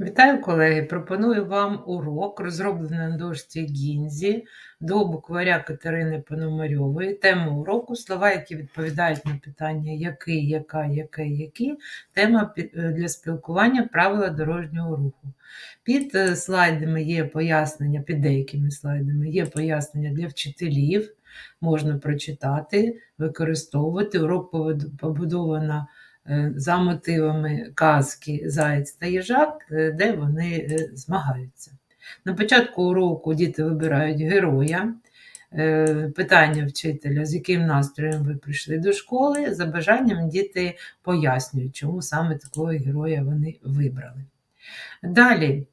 Вітаю, колеги! Пропоную вам урок, розроблений на дошці Гінзі до букваря Катерини Пономарьової. Тема уроку слова, які відповідають на питання який, яка, яке, які. Тема для спілкування правила дорожнього руху. Під е, слайдами є пояснення, під деякими слайдами є пояснення для вчителів. Можна прочитати, використовувати. Урок побудовано е, за мотивами казки Заєць та їжак, е, де вони е, змагаються. На початку уроку діти вибирають героя. Е, Питання вчителя, з яким настроєм ви прийшли до школи. За бажанням діти пояснюють, чому саме такого героя вони вибрали. Далі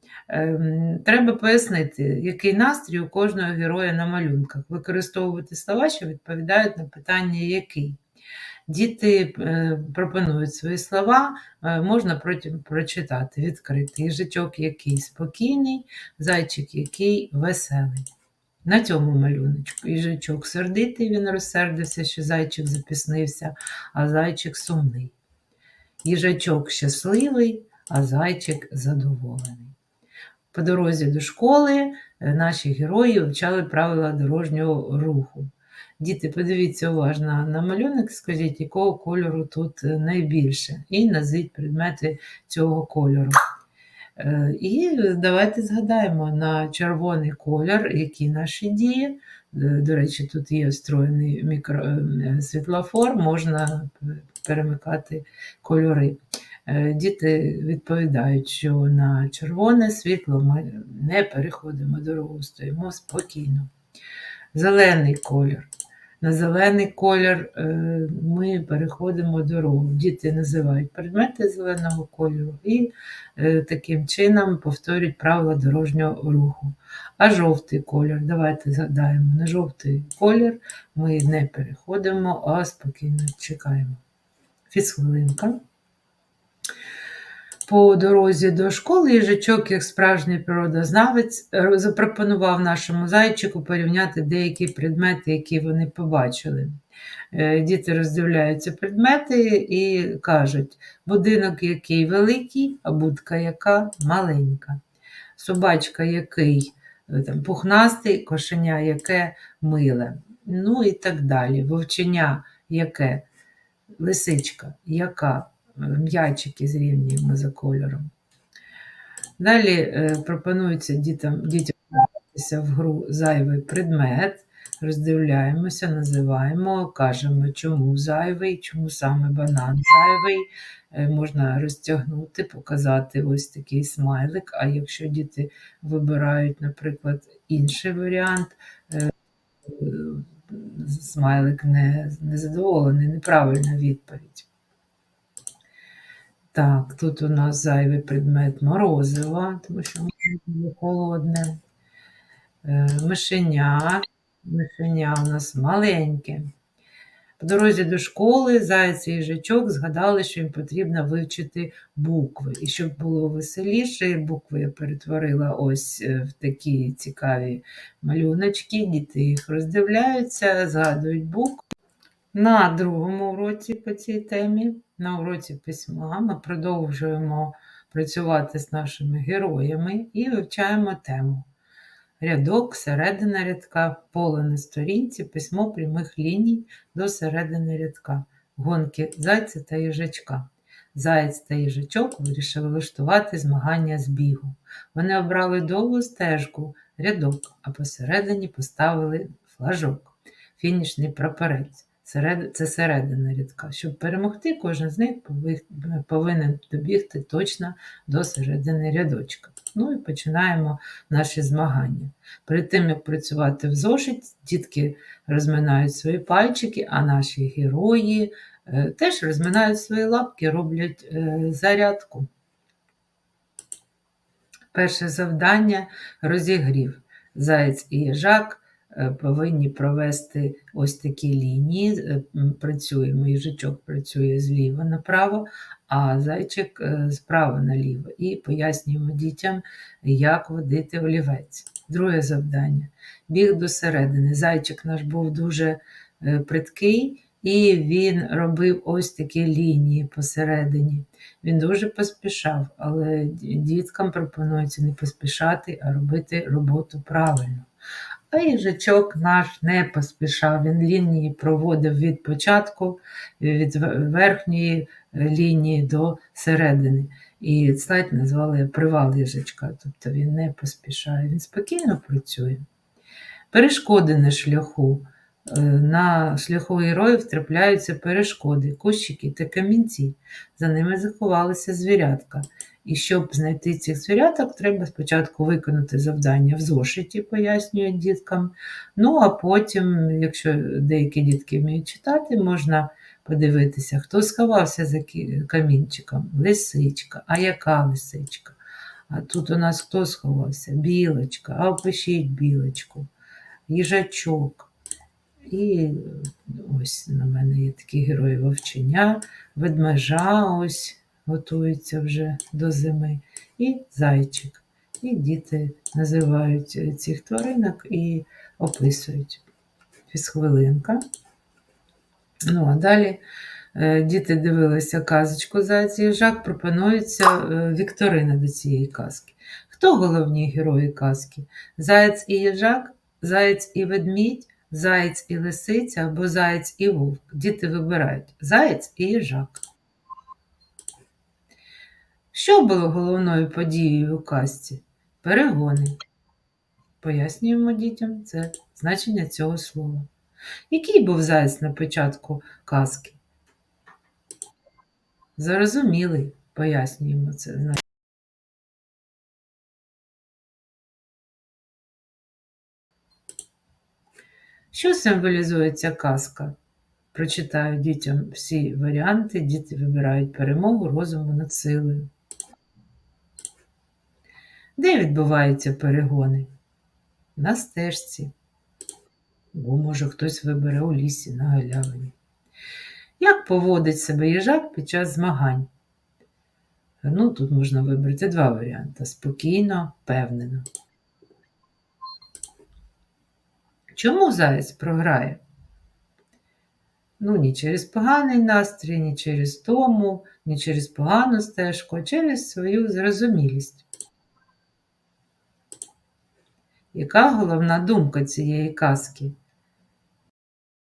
треба пояснити, який настрій у кожного героя на малюнках, використовувати слова, що відповідають на питання який. Діти е, пропонують свої слова, е, можна прочитати відкрити. Їжачок який спокійний, зайчик який веселий. На цьому малюночку їжачок сердитий, він розсердився, що зайчик запіснився, а зайчик сумний. Їжачок щасливий, а зайчик задоволений. По дорозі до школи е, наші герої вивчали правила дорожнього руху. Діти, подивіться уважно на малюнок, скажіть, якого кольору тут е, найбільше, і назвіть предмети цього кольору. Е, І давайте згадаємо на червоний колір, які наші дії. Е, До речі, тут є встроєний мікро... світлофор, можна перемикати кольори. Діти відповідають, що на червоне світло ми не переходимо дорогу, стоїмо спокійно. Зелений колір. На зелений колір е, ми переходимо дорогу. Діти називають предмети зеленого кольору і е, таким чином повторюють правила дорожнього руху. А жовтий колір, давайте згадаємо, на жовтий колір ми не переходимо, а спокійно чекаємо. Фізхвилинка. По дорозі до школи їжачок, як справжній природознавець, е, запропонував нашому зайчику порівняти деякі предмети, які вони побачили. Е, Діти роздивляються предмети і кажуть, будинок який великий, а будка яка маленька. Собачка який е, там, пухнастий, кошеня яке миле. Ну і так далі. Вовченя яке, лисичка яка м'ячики зрівнюємо за кольором. Далі е, пропонується дітям дітям в гру зайвий предмет. Роздивляємося, називаємо, кажемо, чому зайвий, чому саме банан зайвий. Е, Можна розтягнути, показати ось такий смайлик. А якщо діти вибирають, наприклад, інший варіант, е, смайлик не, незадоволений, неправильна відповідь. Так, тут у нас зайвий предмет морозива, тому що було холодне. Е, Мишеня. Мишеня у нас маленьке. По дорозі до школи заяць і їжачок згадали, що їм потрібно вивчити букви. І щоб було веселіше, букви я перетворила ось е, в такі цікаві малюночки. Діти їх роздивляються, згадують букви. На другому уроці по цій темі, на уроці письма, ми продовжуємо працювати з нашими героями і вивчаємо тему. Рядок, середина рядка, поле на сторінці, письмо прямих ліній до середини рядка, гонки зайця та їжачка. Заєць та їжачок вирішили влаштувати змагання з бігу. Вони обрали довгу стежку, рядок, а посередині поставили флажок, фінішний прапорець. Це середина рядка. Щоб перемогти, кожен з них пови- повинен добігти точно до середини рядочка. Ну і починаємо наші змагання. Перед тим, як працювати в зошит, дітки розминають свої пальчики, а наші герої е, теж розминають свої лапки, роблять е, зарядку. Перше завдання розігрів. Заєць і їжак повинні провести ось такі лінії. Е, Працюємо, їжачок працює зліва направо, а зайчик е, справа наліво. І пояснюємо дітям, як водити олівець. Друге завдання. Біг до середини. Зайчик наш був дуже е, приткий і він робив ось такі лінії посередині. Він дуже поспішав, але діткам пропонується не поспішати, а робити роботу правильно. А їжачок наш не поспішав, він лінії проводив від початку, від верхньої лінії до середини. І слайд назвали привал їжачка, тобто він не поспішає, він спокійно працює. Перешкоди на шляху. Е, на шляху героїв трапляються перешкоди, кущики та камінці. За ними заховалися звірятка. І щоб знайти цих звіряток, треба спочатку виконати завдання в зошиті, пояснюють діткам. Ну, а потім, якщо деякі дітки вміють читати, можна подивитися, хто сховався за камінчиком. Лисичка. А яка лисичка? А тут у нас хто сховався? Білочка, а опишіть білочку, їжачок. І ось на мене є такі герої вовчення, ведмежа ось готуються вже до зими, і зайчик. І діти називають цих тваринок і описують. Фізхвилинка. Ну, а далі е, діти дивилися казочку Зайць і їжак, пропонується е, вікторина до цієї казки. Хто головні герої казки? Заєць і їжак, заєць і ведмідь, заєць і лисиця або заєць і вовк. Діти вибирають заєць і їжак. Що було головною подією у казці? Перегони. Пояснюємо дітям це значення цього слова. Який був заяць на початку казки? Зарозумілий, пояснюємо це. Що символізує ця казка? Прочитаю дітям всі варіанти, діти вибирають перемогу розуму над силою. Де відбуваються перегони? На стежці. Бо, може, хтось вибере у лісі на галявині. Як поводить себе їжак під час змагань? Ну, Тут можна вибрати два варіанти: спокійно, впевнено. Чому заяць програє? Ну, ні через поганий настрій, ні через тому, ні через погану стежку, а через свою зрозумілість. Яка головна думка цієї казки?